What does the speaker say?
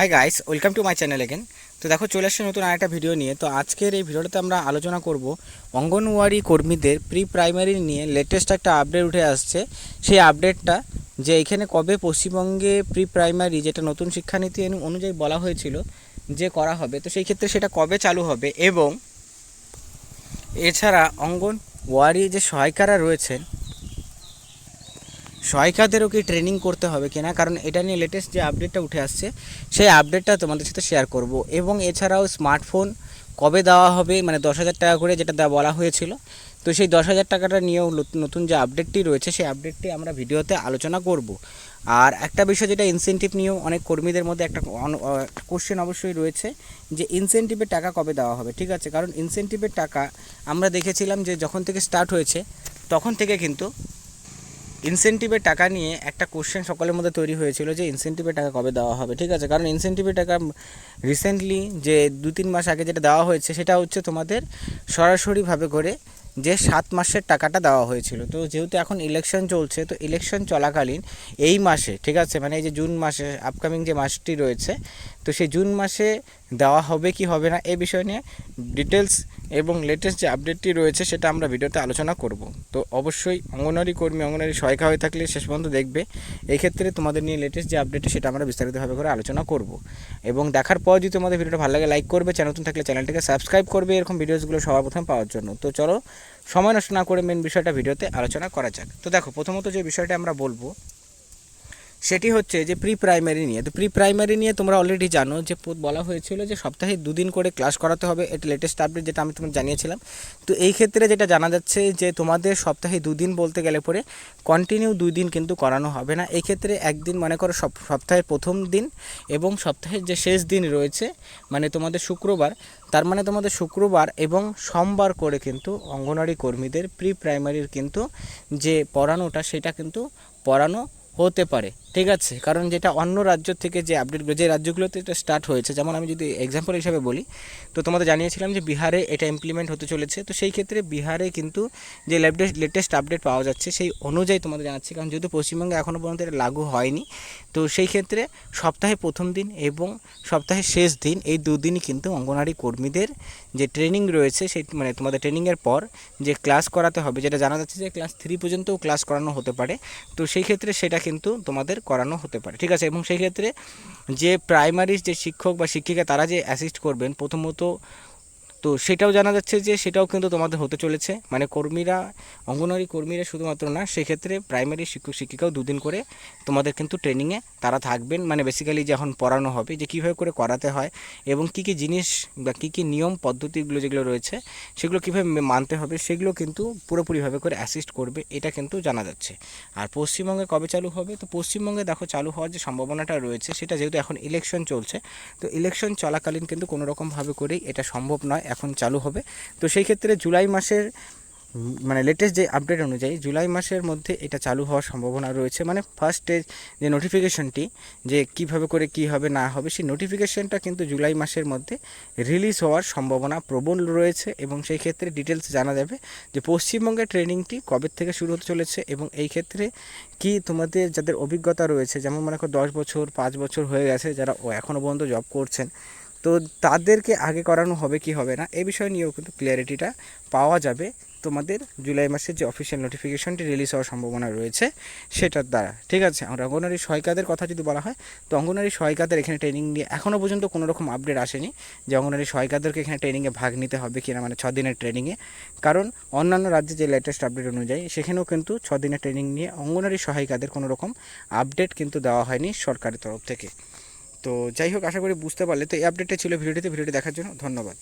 Hi guys welcome to my channel again তো দেখো, চলে আসছে নতুন আরেকটা ভিডিও নিয়ে। তো আজকের এই ভিডিওটাতে আমরা আলোচনা করব অঙ্গনওয়াড়ি কর্মীদের প্রি প্রাইমারি নিয়ে লেটেস্ট একটা আপডেট উঠে আসছে। সেই আপডেটটা যে এখানে কবে পশ্চিমবঙ্গে প্রি প্রাইমারি যেটা নতুন শিক্ষানীতি অনুযায়ী বলা হয়েছিল যে করা হবে। তো সেই ক্ষেত্রে সেটা কবে চালু হবে এবং এছাড়া অঙ্গনওয়াড়ি যে সহায়িকারা রয়েছেন সহায়িকাদেরও কি ট্রেনিং করতে হবে কিনা? কারণ এটা নিয়ে লেটেস্ট যে আপডেটটা উঠে আসছে, সেই আপডেটটা তোমাদের সাথে শেয়ার করব। এবং এছাড়াও স্মার্টফোন কবে দেওয়া হবে? মানে দশ হাজার টাকা করে যেটা দেওয়া বলা হয়েছিল। তো সেই দশ হাজার টাকাটা নিয়েও নত- নতুন যে আপডেটটি রয়েছে, সেই আপডেটটি আমরা ভিডিওতে আলোচনা করব। আর একটা বিষয় যেটা ইনসেন্টিভ নিয়েও অনেক কর্মীদের মধ্যে একটা কোশ্চেন অবশ্যই রয়েছে, যে ইনসেন্টিভের টাকা কবে দেওয়া হবে, ঠিক আছে? কারণ ইনসেন্টিভের টাকা আমরা দেখেছিলাম যে যখন থেকে স্টার্ট হয়েছে, তখন থেকে কিন্তু ইনসেন্টিভের টাকা নিয়ে একটা কোশ্চেন সকলের মধ্যে তৈরি হয়েছিল যে ইনসেন্টিভের টাকা কবে দেওয়া হবে, ঠিক আছে? কারণ ইনসেন্টিভের টাকা রিসেন্টলি যে দু তিন মাস আগে যেটা দেওয়া হয়েছে সেটা হচ্ছে তোমাদের সরাসরিভাবে করে যে সাত মাসের টাকাটা দেওয়া হয়েছিল। তো যেহেতু এখন ইলেকশন চলছে, তো ইলেকশন চলাকালীন এই মাসে, ঠিক আছে? মানে এই যে জুন মাসে আপকামিং যে মাসটি রয়েছে, তো সেই জুন মাসে দেওয়া হবে কি হবে না, এ বিষয় নিয়ে ডিটেলস এবং লেটেস্ট যে আপডেটটি রয়েছে সেটা আমরা ভিডিওতে আলোচনা করব। তো অবশ্যই অঙ্গনওয়াড়ি কর্মী, অঙ্গনওয়াড়ি সহায়িকা হয়ে থাকলে শেষ পর্যন্ত দেখবে। এই ক্ষেত্রে তোমাদের নিয়ে লেটেস্ট যে আপডেট সেটা আমরা বিস্তারিতভাবে করে আলোচনা করব। এবং দেখার পর যদি তোমাদের ভিডিওটা ভালো লাগে লাইক করবে চ্যানেল নতুন থাকলে চ্যানেলটিকে সাবস্ক্রাইব করবে, এরকম ভিডিওসগুলো সবার প্রথমে পাওয়ার জন্য। তো চলো, সময় নষ্ট না করে মেন বিষয়টা ভিডিওতে আলোচনা করা যাক। তো দেখো, প্রথমত যে বিষয়টা আমরা বলব সেটি হচ্ছে যে প্রি প্রাইমারি নিয়ে। তো প্রি প্রাইমারি নিয়ে তোমরা অলরেডি জানো যে বলা হয়েছিল যে সপ্তাহে দুদিন করে ক্লাস করাতে হবে, এটা লেটেস্ট আপডেট যেটা আমি তোমাকে জানিয়েছিলাম। তো এই ক্ষেত্রে যেটা জানা যাচ্ছে যে তোমাদের সপ্তাহে দুদিন বলতে গেলে পরে কন্টিনিউ দুই দিন কিন্তু করানো হবে না। এই ক্ষেত্রে একদিন মনে করো সপ সপ্তাহের প্রথম দিন এবং সপ্তাহের যে শেষ দিন রয়েছে মানে তোমাদের শুক্রবার, তার মানে তোমাদের শুক্রবার এবং সোমবার করে কিন্তু অঙ্গনওয়াড়ি কর্মীদের প্রি প্রাইমারির কিন্তু যে পড়ানোটা, সেটা কিন্তু পড়ানো হতে পারে। ঠিক আছে, কারণ যেটা অন্য রাজ্য থেকে যে আপডেটগুলো যে রাজ্যগুলোতে এটা স্টার্ট হয়েছে, যেমন আমি যদি এক্সাম্পল হিসাবে বলি, তো তোমাদের জানিয়েছিলাম যে বিহারে এটা ইমপ্লিমেন্ট হতে চলেছে, তো সেই ক্ষেত্রে বিহারে কিন্তু যে লেটেস্ট লেটেস্ট আপডেট পাওয়া যাচ্ছে, সেই অনুযায়ী তোমাদের জানাচ্ছি, কারণ যেহেতু পশ্চিমবঙ্গে এখনও পর্যন্ত এটা লাগু হয়নি, তো সেই ক্ষেত্রে সপ্তাহে প্রথম দিন এবং সপ্তাহের শেষ দিন, এই দুদিনই কিন্তু অঙ্গনওয়াড়ি কর্মীদের যে ট্রেনিং রয়েছে, সেই মানে তোমাদের ট্রেনিংয়ের পর যে ক্লাস করাতে হবে, যেটা জানা যাচ্ছে যে ক্লাস থ্রি পর্যন্তও ক্লাস করানো হতে পারে, তো সেই ক্ষেত্রে সেটা কিন্তু তোমাদের করানো হতে পারে, ঠিক আছে? এবং সেই ক্ষেত্রে যে প্রাইমারি যে শিক্ষক বা শিক্ষিকা তারা যে অ্যাসিস্ট করবেন, প্রথমত তো সেটাও জানা যাচ্ছে যে সেটাও কিন্তু তোমাদের হতে চলেছে। মানে কর্মীরা, অঙ্গনওয়াড়ি কর্মীরা শুধুমাত্র না, সেক্ষেত্রে প্রাইমারি শিক্ষক, শিক্ষিকাও দুদিন করে তোমাদের কিন্তু ট্রেনিংয়ে তারা থাকবেন। মানে বেসিক্যালি যখন পড়ানো হবে, যে কীভাবে করে করাতে হয় এবং কী কী জিনিস বা কী কী নিয়ম, পদ্ধতিগুলো যেগুলো রয়েছে, সেগুলো কীভাবে মানতে হবে, সেগুলো কিন্তু পুরোপুরিভাবে করে অ্যাসিস্ট করবে, এটা কিন্তু জানা যাচ্ছে। আর পশ্চিমবঙ্গে কবে চালু হবে? তো পশ্চিমবঙ্গে দেখো চালু হওয়ার যে সম্ভাবনাটা রয়েছে, সেটা যেহেতু এখন ইলেকশন চলছে, তো ইলেকশন চলাকালীন কিন্তু কোনো রকমভাবে করেই এটা সম্ভব নয়। এখন চালু হবে। তো সেই ক্ষেত্রে জুলাই মাসের মানে লেটেস্ট যে আপডেট অনুযায়ী জুলাই মাসের মধ্যে এটা চালু হওয়ার সম্ভাবনা রয়েছে। মানে ফার্স্ট যে নোটিফিকেশনটি যে কীভাবে করে কি হবে, না হবে, সেই নোটিফিকেশনটা কিন্তু জুলাই মাসের মধ্যে রিলিজ হওয়ার সম্ভাবনা প্রবল রয়েছে এবং সেই ক্ষেত্রে ডিটেলস জানা যাবে যে পশ্চিমবঙ্গের ট্রেনিংটি কবে থেকে শুরু হতে চলেছে এবং এই ক্ষেত্রে কি তোমাদের যাদের অভিজ্ঞতা রয়েছে, যেমন মনে করো দশ বছর, পাঁচ বছর হয়ে গেছে যারা এখনও পর্যন্ত জব করছেন তো তাদেরকে আগে করানো হবে কি হবে না, এ বিষয় নিয়েও কিন্তু ক্লিয়ারিটিটা পাওয়া যাবে। তোমাদের জুলাই মাসের যে অফিসিয়াল নোটিফিকেশনটি রিলিজ হওয়ার সম্ভাবনা রয়েছে, সেটার দ্বারা। ঠিক আছে আর অঙ্গনারী সহায়িকাদের কথা যদি বলা হয়, তো অঙ্গনারী সহায়িকাদের এখানে ট্রেনিং নিয়ে এখনও পর্যন্ত কোনো রকম আপডেট আসেনি যে অঙ্গনারী সহায়িকাদেরকে এখানে ট্রেনিংয়ে ভাগ নিতে হবে কিনা মানে ছ দিনের ট্রেনিংয়ে কারণ অন্যান্য রাজ্যে যে লেটেস্ট আপডেট অনুযায়ী, সেখানেও কিন্তু ছ দিনের ট্রেনিং নিয়ে অঙ্গনারী সহায়িকাদের কোনো রকম আপডেট কিন্তু দেওয়া হয়নি সরকারের তরফ থেকে। তো যাই হোক, আশা করি বুঝতে পারলে। তো এই আপডেটটা ছিল ভিডিওটিতে। ভিডিওটি দেখার জন্য ধন্যবাদ।